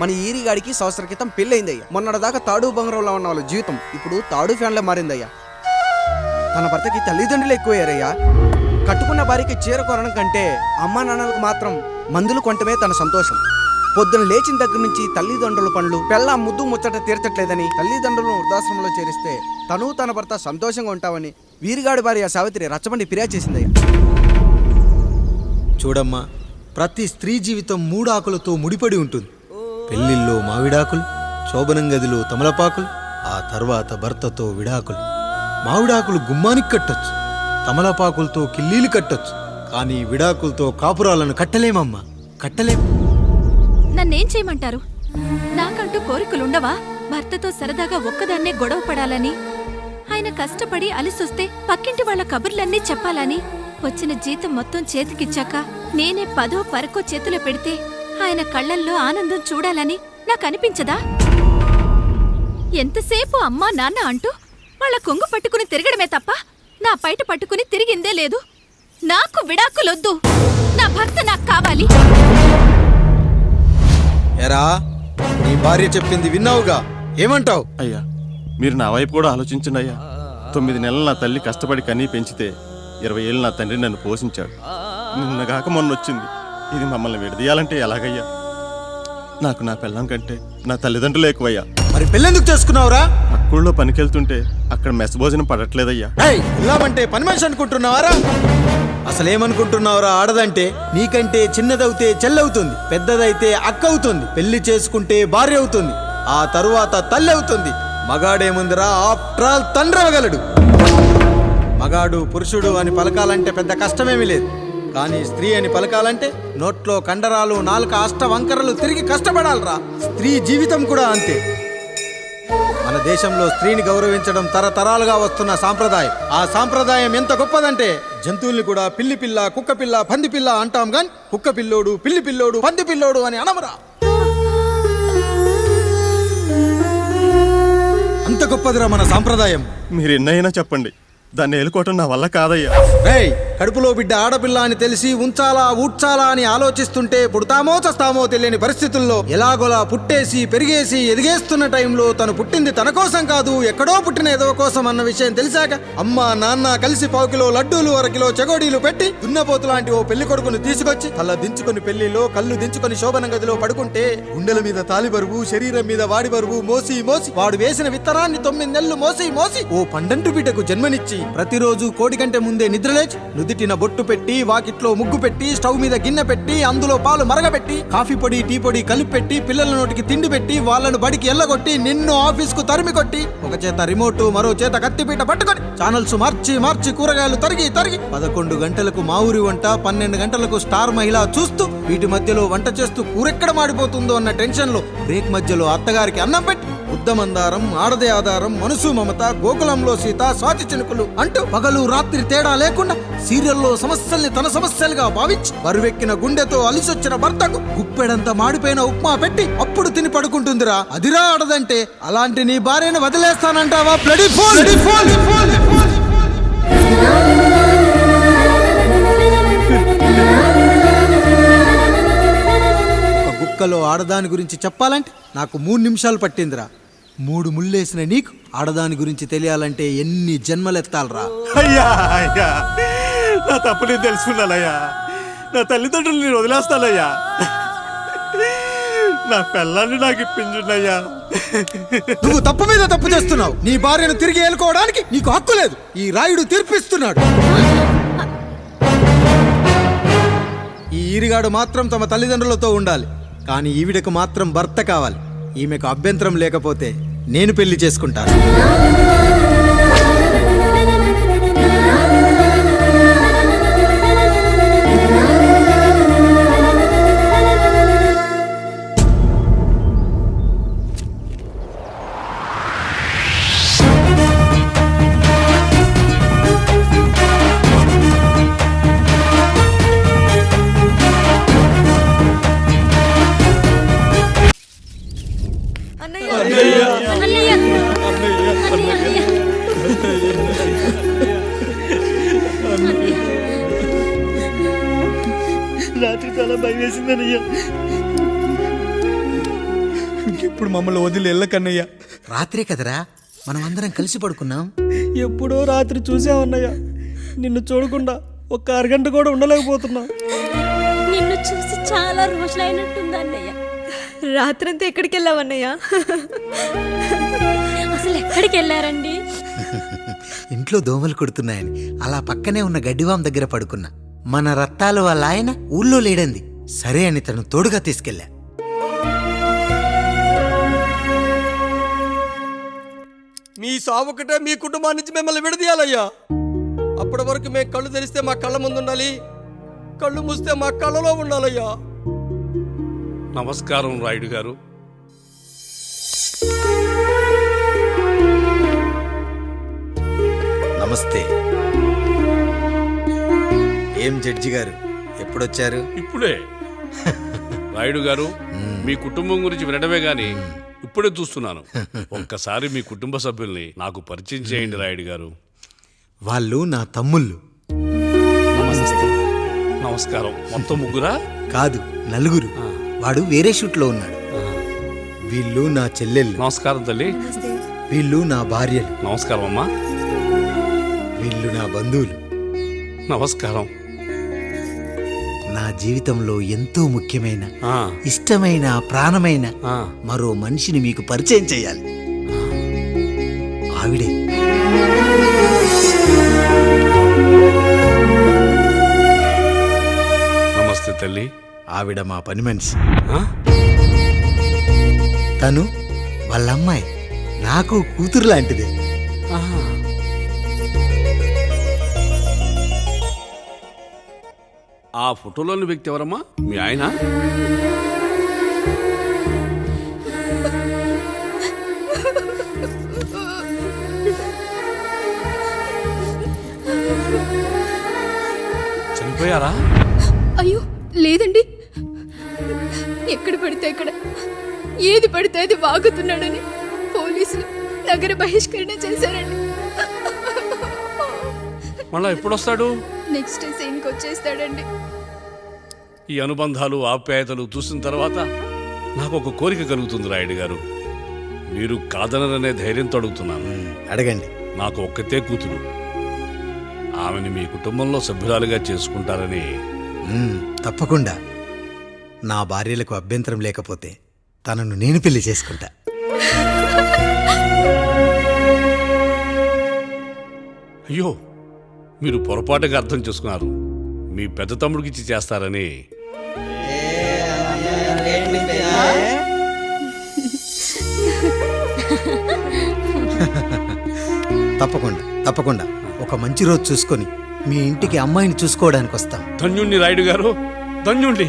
మన ఈరిగాడికి సంవత్సర క్రితం పెళ్ళైందయ్యా మొన్నటిదాకా తాడు బంగారంలో ఉన్న వాళ్ళ జీవితం ఇప్పుడు తాడు ఫ్యాన్లో మారిందయ్యా. తన భర్తకి తల్లిదండ్రులు ఎక్కువయ్యారయ్యా. కట్టుకున్న భార్యకి చీర కొనడం కంటే అమ్మా నాన్నలకు మాత్రం మందులు కొనటమే తన సంతోషం. పొద్దున లేచిన దగ్గర నుంచి తల్లిదండ్రుల పనులు పెళ్ళ ముద్దు ముచ్చట తీర్చట్లేదని తల్లిదండ్రులను వృద్ధాశ్రమంలో చేరిస్తే తను తన భర్త సంతోషంగా ఉంటామని వీరిగాడి భార్య సావిత్రి రచ్చబండి ఫిర్యాదు చేసిందయ్య. చూడమ్మా ప్రతి స్త్రీ జీవితం మూడు ఆకులతో ముడిపడి ఉంటుంది. పెళ్ళిల్లో మావిడాకులు శోభనం గదిలో తమలపాకులు ఆ తర్వాత భర్తతో విడాకులు. మావిడాకులు గుమ్మానికి కట్టొచ్చు తమలపాకులతో కిల్లీలు కట్టొచ్చు కానీ విడాకులతో కాపురాలను కట్టలేమమ్మా కట్టలేం. నన్నేం చేయమంటారు? నాకంటూ కోరికలుండవా? భర్తతో సరదాగా ఒక్కదాన్నే గొడవ పడాలని? ఆయన కష్టపడి అలిసొస్తే పక్కింటి వాళ్ళ కబుర్లన్నీ చెప్పాలని? వచ్చిన జీతం మొత్తం చేతికిచ్చాక నేనే పదో పరకో చేతిలో పెడితే ఆయన కళ్ళల్లో ఆనందం చూడాలని నాకు అనిపించదా ఎంతసేపు అమ్మా నాన్న అంటూ వాళ్ళ కొంగు పట్టుకుని తిరగడమే తప్ప నా పైట పట్టుకుని తిరిగిందే లేదు. నాకు విడాకులొద్దు. నా భర్త నాకు కావాలి. ఎరా నీ భార్య చెప్పింది విన్నావుగా? ఏమంటావు? అయ్యా మీరు నా వైపు కూడా ఆలోచించండి అయ్యా. తొమ్మిది నెలలు నా తల్లి కష్టపడి కనీ పెంచితే ఇరవై ఏళ్ళు నా తండ్రి నన్ను పోషించాడు. నిన్నగాక మొన్న వచ్చింది ఇది మమ్మల్ని విడదీయాలంటే ఎలాగయ్యా? నాకు నా పిల్లం కంటే నా తల్లిదండ్రులు ఎక్కువయ్యా. మరి పెళ్ళెందుకు చేసుకున్నావురా? పక్కూళ్ళో పనికెళ్తుంటే అక్కడ మెస్ భోజనం పడట్లేదయ్యా. ఇల్లామంటే పని మనిషి అనుకుంటున్నావారా? అసలేమనుకుంటున్నావురా ఆడదంటే? నీకంటే చిన్నదవుతే చెల్లవుతుంది పెద్దదైతే అక్క అవుతుంది పెళ్ళి చేసుకుంటే భార్య అవుతుంది ఆ తరువాత తల్లి అవుతుంది మగాడేముందిరా ఆఫ్టర్ ఆల్ తండ్రి అవ్వగలడు మగాడు పురుషుడు అని పలకాలంటే పెద్ద కష్టమేమీ లేదు. కానీ స్త్రీ అని పలకాలంటే నోట్లో కండరాలు నాలుక అష్ట వంకరలు తిరిగి కష్టపడాలరా. స్త్రీ జీవితం కూడా అంతే. మన దేశంలో స్త్రీని గౌరవించడం తరతరాలుగా వస్తున్న సాంప్రదాయం. ఆ సాంప్రదాయం ఎంత గొప్పదంటే జంతువుల్ని కూడా పిల్లి పిల్ల కుక్క పిల్ల పంది పిల్ల అంటాం గాని కుక్క పిల్లోడు పిల్లి పిల్లోడు పంది పిల్లోడు అని అనమరా. అంత గొప్పదిరా మన సాంప్రదాయం. మీరు ఎన్నైనా చెప్పండి. దాన్ని ఏలుకోవటం నా వల్ల కాదయ్యా. ఏయ్ కడుపులో బిడ్డ ఆడపిల్ల అని తెలిసి ఉంచాలా ఊడ్చాలా అని ఆలోచిస్తుంటే పుడతామో చస్తామో తెలియని పరిస్థితుల్లో ఎలాగోలా పుట్టేసి పెరిగేసి ఎదిగేస్తున్న టైంలో తను పుట్టింది తన కోసం కాదు ఎక్కడో పుట్టిన ఏదో కోసం అన్న విషయం తెలిసాక అమ్మ నాన్న కలిసి పావు కిలో లడ్డూలు అరకిలో చెగోడీలు పెట్టి దున్నపోతు లాంటి ఓ పెళ్ళి కొడుకుని తీసుకొచ్చి తల దించుకొని పెళ్ళిలో కళ్ళు దించుకొని శోభన గదిలో పడుకుంటే గుండెల మీద తాలి బరువు శరీరం మీద వాడి బరువు మోసి మోసి వాడు వేసిన విత్తనాన్ని తొమ్మిది నెలలు మోసి మోసి ఓ పండంటు బిడ్డకు జన్మనిచ్చి ప్రతిరోజు కోడి కంటే ముందే నిద్రలేచి నుదిటిన బొట్టు పెట్టి వాకిట్లో ముగ్గు పెట్టి స్టవ్ మీద గిన్నె పెట్టి అందులో పాలు మరగబెట్టి కాఫీ పొడి టీ పొడి కలిపి పెట్టి పిల్లల నోటికి తిండి పెట్టి వాళ్ళను బడికి ఎల్లగొట్టి నిన్ను ఆఫీస్కు తరిమి కొట్టి ఒక చేత రిమోట్ మరో చేత కత్తిపీట పట్టుకొని ఛానల్స్ మార్చి మార్చి కూరగాయలు తరిగి తరిగి పదకొండు గంటలకు మా ఊరి వంట పన్నెండు గంటలకు స్టార్ మహిళ చూస్తూ వీటి మధ్యలో వంట చేస్తూ కూరెక్కడ మాడిపోతుందో అన్న టెన్షన్లో బ్రేక్ మధ్యలో అత్తగారికి అన్నం పెట్టి బుద్ధమందారం ఆడదే ఆధారం మనసు మమత గోకులంలో సీత స్వాతి చినుకులు అంటూ పగలు రాత్రి తేడా లేకుండా సీరియల్లో సమస్యల్ని తన సమస్యలుగా భావించి బరువెక్కిన గుండెతో అలిసొచ్చిన భర్తకు గుప్పెడంత మాడిపోయిన ఉప్మా పెట్టి అప్పుడు తిని పడుకుంటుందిరా. అదిరా ఆడదంటే అలాంటి నీ భార్యను వదిలేస్తానంటావా? ఒక గుక్కలో ఆడదాని గురించి చెప్పాలంటే నాకు మూడు నిమిషాలు పట్టిందిరా. మూడు ముళ్ళేసిన నీకు ఆడదాని గురించి తెలియాలంటే ఎన్ని జన్మలెత్తాలరా? అయ్యా అయ్యా. నా తప్పు నేను తెలుసుకున్నానయ్యా. నా తల్లిదండ్రులు నేను వదిలేస్తానయ్యా. నా పిల్లల్ని నాకు ఇప్పించుండయ్యా. నువ్వు తప్పు మీద తప్పు చేస్తున్నావు. నీ భార్యను తిరిగి ఏలుకోవడానికి నీకు హక్కు లేదు. ఈ రాయుడు తీర్పిస్తున్నాడు. ఈ ఈరిగాడు మాత్రం తమ తల్లిదండ్రులతో ఉండాలి. కానీ ఈవిడకు మాత్రం భర్త కావాలి. ఈమెకు అభ్యంతరం లేకపోతే నేను పెళ్ళి చేసుకుంటాను. రాత్రి చాలా భయం వేసిందనయ్యా ఇప్పుడు మమ్మల్ని వదిలి వెళ్ళకన్నయ్యా. రాత్రే కదరా? మనం అందరం కలిసి పడుకున్నాం. ఎప్పుడో రాత్రి చూసామన్నయ్య నిన్ను చూడకుండా ఒక్క అరగంట కూడా ఉండలేకపోతున్నా. నిన్ను చూసి చాలా రోజులైనట్టుంది అన్నయ్య. రాత్రంతా ఎక్కడికి వెళ్ళావన్నయ్య అసలు ఎక్కడికి వెళ్ళారండి? ఇంట్లో దోమలు కుడుతున్నాయని అలా పక్కనే ఉన్న గడ్డివాం దగ్గర పడుకున్నా. మన రత్తాలు వాళ్ళ ఆయన ఊళ్ళో లేడంది. సరే అని తను తోడుగా తీసుకెళ్ళా. మీ సావుకటే మీ కుటుంబం నుంచి మిమ్మల్ని విడదీయాలయ్యా. అప్పటి వరకు మేము కళ్ళు తెరిస్తే మా కళ్ళ ముందు ఉండాలి. కళ్ళు మూస్తే మా కళ్ళలో ఉండాలయ్యా. నమస్కారం రాయుడు గారు. నమస్తే. ఏం జడ్జి గారు? ఎప్పుడొచ్చారు? ఇప్పుడే. రాయుడు గారు మీ కుటుంబం గురించి వినడమే గాని ఇప్పుడే చూస్తున్నాను. ఒక్కసారి మీ కుటుంబ సభ్యుల్ని నాకు పరిచయం చేయండి రాయుడు గారు. వాళ్ళు నా తమ్ముళ్ళు. నమస్కారం. మొత్తం ముగ్గురా? కాదు నలుగురు. వాడు వేరే షూట్లో ఉన్నాడు. వీళ్ళు నా చెల్లెళ్ళు. నమస్కారం తల్లి. వీళ్ళు నా భార్యలు. నమస్కారం అమ్మా. వీళ్ళు నా బంధువులు. నమస్కారం. జీవితంలో ఎంతో ముఖ్యమైన ఆ, ఇష్టమైన ప్రాణమైన. మరో మనిషిని మీకు పరిచయం చేయాలి. ఆవిడే. నమస్తే తల్లి. ఆవిడ మా పని మనిషి? తను వాళ్ళ అమ్మాయి నాకు కూతురు లాంటిదే. ఆ ఫోటోలోని వ్యక్తి ఎవరమ్మా? మీ ఆయన? చనిపోయారా? అయ్యో లేదండి. ఎక్కడ పడితే అక్కడ ఏది పడితే అది వాగుతున్నాడని పోలీసులు నగర బహిష్కరణ చేశారండి. మళ్ళా ఎప్పుడొస్తాడు? నెక్స్ట్ సీన్కి వచ్చేస్తాడండి. ఈ అనుబంధాలు ఆప్యాయతలు చూసిన తర్వాత నాకు ఒక కోరిక కలుగుతుంది రాయుడు గారు. మీరు కాదనరనే ధైర్యంతో అడుగుతున్నాను. అడగండి. నాకు ఒక్కతే కూతురు. ఆమెని మీ కుటుంబంలో సభ్యురాలుగా చేసుకుంటారని. మ్మ్, తప్పకుండా. నా భార్యలకు అభ్యంతరం లేకపోతే తనను నేను పెళ్ళి చేసుకుంటా. అయ్యో మీరు పొరపాటుగా అర్థం చేసుకున్నారు. మీ పెద్ద తమ్ముడికి ఇచ్చి చేస్తారని. తప్పకుండా తప్పకుండా. ఒక మంచి రోజు చూసుకొని మీ ఇంటికి అమ్మాయిని చూసుకోవడానికి వస్తాం. ధన్యుణ్ణి రాయుడు గారు. ధన్యుణ్ణి.